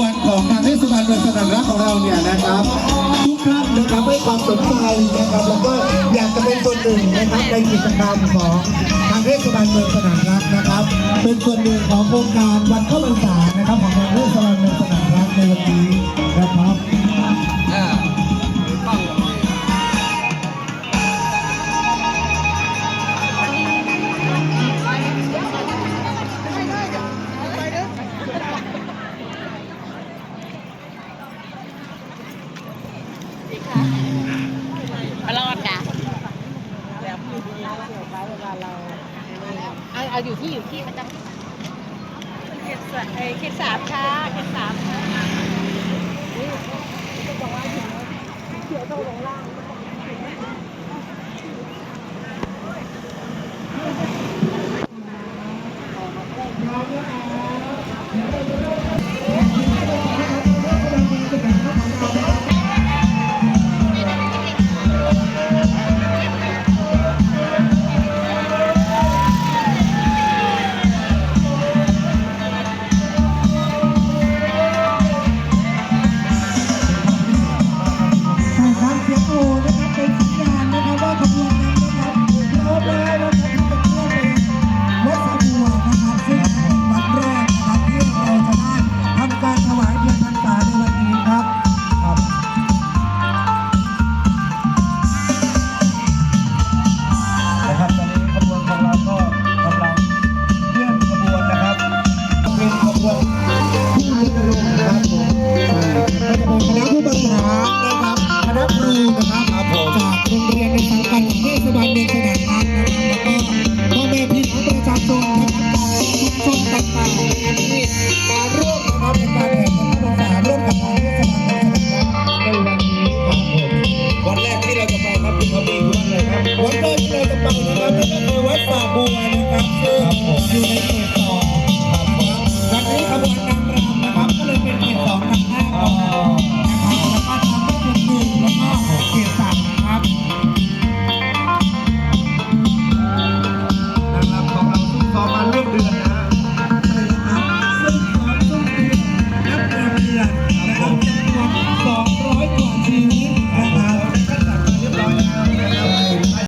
วนของทางเทศบาลเมืองสนามรักของเราเนี่ยนะครับ ทุกท่านนะครับให้ความสนใจนะครับแล้วก็อยากจะเป็นส่วนหนึ่งนะครับในกิจกรรมของทางเทศบาลเมืองสนามรักนะครับ เป็นส่วนหนึ่งของโครงการวันเข้าพรรษานะครับ ปลอดจ้ะเอาเอาอยู่ที่อยู่ที่มันจะที่เขตสามเอ่อเขตสามค่ะเขตสามค่ะ เขียวตรงล่าง Oh. มันก็ไม่ได้